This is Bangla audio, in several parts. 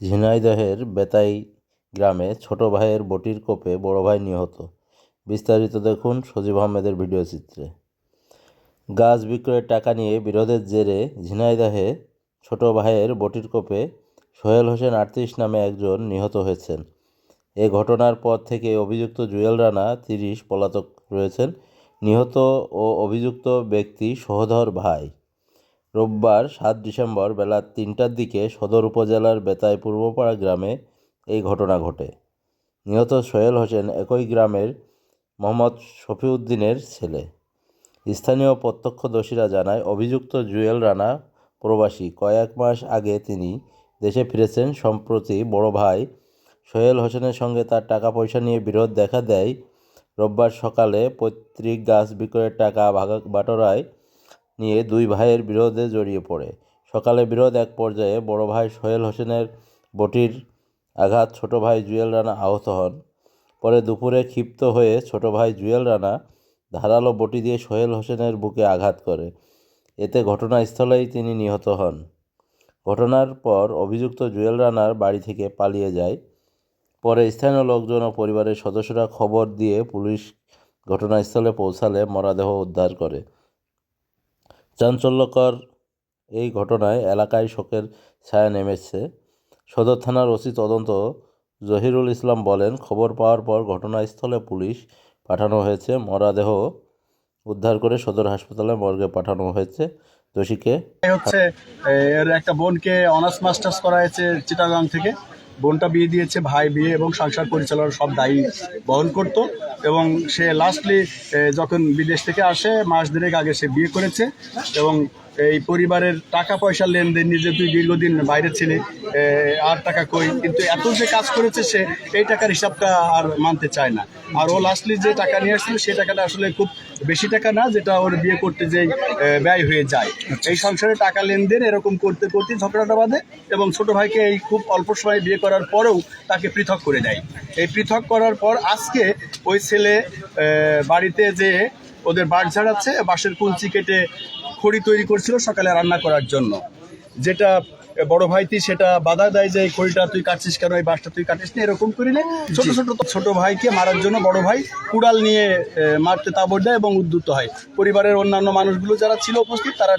ঝিনাইদহের বেতাই গ্রামে ছোট ভাইয়ের বটির কোপে বড় ভাই নিহত। বিস্তারিত দেখুন সজীব আহমেদের ভিডিও চিত্রে। গাছ বিক্রয়ের টাকা নিয়ে বিরোধের জেরে ঝিনাইদহে ছোট ভাইয়ের বটির কোপে সোহেল হোসেন আটত্রিশ নামে একজন নিহত হয়েছেন। এ ঘটনার পর থেকে অভিযুক্ত জুয়েল রানা তিরিশ পলাতক রয়েছেন। নিহত ও অভিযুক্ত ব্যক্তি সহধর ভাই। রোববার সাত ডিসেম্বর বেলা তিনটার দিকে সদর উপজেলার বেতায় পূর্বপাড়া গ্রামে এই ঘটনা ঘটে। নিহত সোহেল হোসেন একই গ্রামের মোহাম্মদ শফিউদ্দিনের ছেলে। স্থানীয় প্রত্যক্ষদর্শীরা জানায়, অভিযুক্ত জুয়েল রানা প্রবাসী। কয়েক মাস আগে তিনি দেশে ফিরেছেন। সম্প্রতি বড় ভাই সোহেল হোসেনের সঙ্গে তার টাকা পয়সা নিয়ে বিরোধ দেখা দেয়। রোববার সকালে পৈতৃক গাছ বিক্রয়ের টাকা ভাগা বাটোরায় নিয়ে দুই ভাইয়ের বিরোধে জড়িয়ে পড়ে। সকালে বিরোধ এক পর্যায়ে বড় ভাই সোহেল হোসেনের বটির আঘাত ছোট ভাই জুয়েল রানা আহত হন। পরে দুপুরে ক্ষিপ্ত হয়ে ছোট ভাই জুয়েল রানা ধারালো বটি দিয়ে সোহেল হোসেনের বুকে আঘাত করে। এতে ঘটনাস্থলেই তিনি নিহত হন। ঘটনার পর অভিযুক্ত জুয়েল রানার বাড়ি থেকে পালিয়ে যায়। পরে স্থানীয় লোকজন ও পরিবারের সদস্যরা খবর দিয়ে পুলিশ ঘটনাস্থলে পৌঁছালে মরাদেহ উদ্ধার করে। চাঞ্চল্যকর এই ঘটনায় এলাকায় শোকের ছায়া নেমেছে। সদর থানার ওসি তদন্ত জহিরুল ইসলাম বলেন, খবর পাওয়ার পর ঘটনাস্থলে পুলিশ পাঠানো হয়েছে। মরাদেহ উদ্ধার করে সদর হাসপাতালে মর্গে পাঠানো হয়েছে দোষীকে। হচ্ছে এর একটা বোনকে অনার্স মাস্টার্স করা হয়েছে চিটাগাং থেকে। বোনটা বিয়ে দিয়েছে, ভাই বিয়ে এবং সংসার পরিচালনার সব দায়ী বহন করত এবং সে লাস্টলি যখন বিদেশ থেকে আসে, মাস দেড়েক আগে সে বিয়ে করেছে এবং এই পরিবারের টাকা পয়সা লেনদেন নিজে তুই দীর্ঘদিন বাইরে ছিলে আর টাকা কই, কিন্তু এত যে কাজ করেছে সে, এই টাকার হিসাবটা আর মানতে চায় না। আর ও লাস্টলি যে টাকা নিয়ে আসছিল সেই টাকাটা আসলে খুব বেশি টাকা না, যেটা ওর বিয়ে করতে যে ব্যয় হয়ে যায়। এই সংসারে টাকা লেনদেন এরকম করতে করতে ঝগড়াটা বাঁধে এবং ছোট ভাইকে এই খুব অল্প সময় বিয়ে করার পরেও তাকে পৃথক করে দেয়। এই পৃথক করার পর আজকে ওই ছেলে বাড়িতে যে ওদের বাড় ঝাড়াচ্ছে বাঁশের কুলচি কেটে খড়ি তৈরি করছিল সকালে রান্না করার জন্য, যেটা বড় ভাইটি সেটা বাধা দেয় যে এই খড়িটা তুই কাটছিস কেন? এই বাসটা তুই কাটিস না? এরকম করিলে ছোট ছোট ছোট ভাইকে মারার জন্য বড় ভাই কুড়াল নিয়ে আহ, মারতে তাবড় দেয় এবং উদ্যুত হয়। পরিবারের অন্যান্য মানুষগুলো যারা ছিল উপস্থিত তারা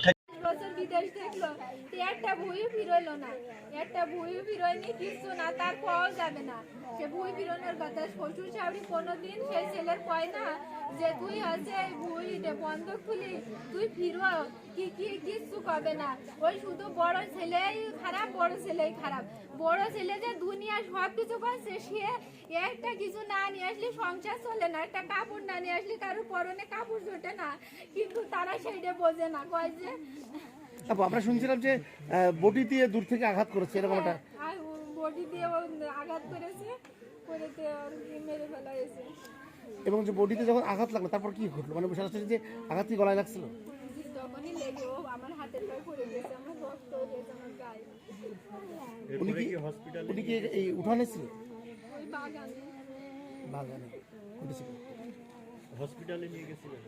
একটা ভুঁই ফিরইলো না। একটা ভুঁই ফিরোয়নি কিছু না, তার পাওয়া যাবে না। সে ভুঁই ফিরোনোর কথা, শ্বশুর শাশুড়ি কোনোদিন সেই ছেলের কয় না যে, তুই আছে ভুঁইতে বন্ধ খুলি, তুই ফিরো, কি কি, কিচ্ছু কবে না। ওই শুধু বড় ছেলেই খারাপ, বড় ছেলেই খারাপ। বড় ছেলে যে দুনিয়া সব কিছু করছে, সে একটা কিছু না নিয়ে আসলে সংসার চলে না, একটা কাপড় না নিয়ে আসলে কারোর পরনে কাপড় জোটে না। কিন্তু তারা সেইটা বোঝে না, কয় যে আপু আমরা শুনছিলাম যে বটি দিয়ে দূর থেকে আঘাত করেছে এরকম একটা বডি দিয়ে আঘাত করেছে করে মেরে ফেলা হয়েছে। এবং যে বডিতে যখন আঘাত লাগল তারপর কি ঘটলো? মানে বুঝতে পারছি যে আঘাত কি গলায় লাগছিল। তখনই লেগে ও আমার হাতের পায়ে পড়ে গেছে আমার রক্ত হয়ে গেছে আমার গায়ে। উনি কি উনি কি এই উঠানে ছিল? ওই বাগানে। বাগানে। হসপিটালে নিয়ে গেছিলেন।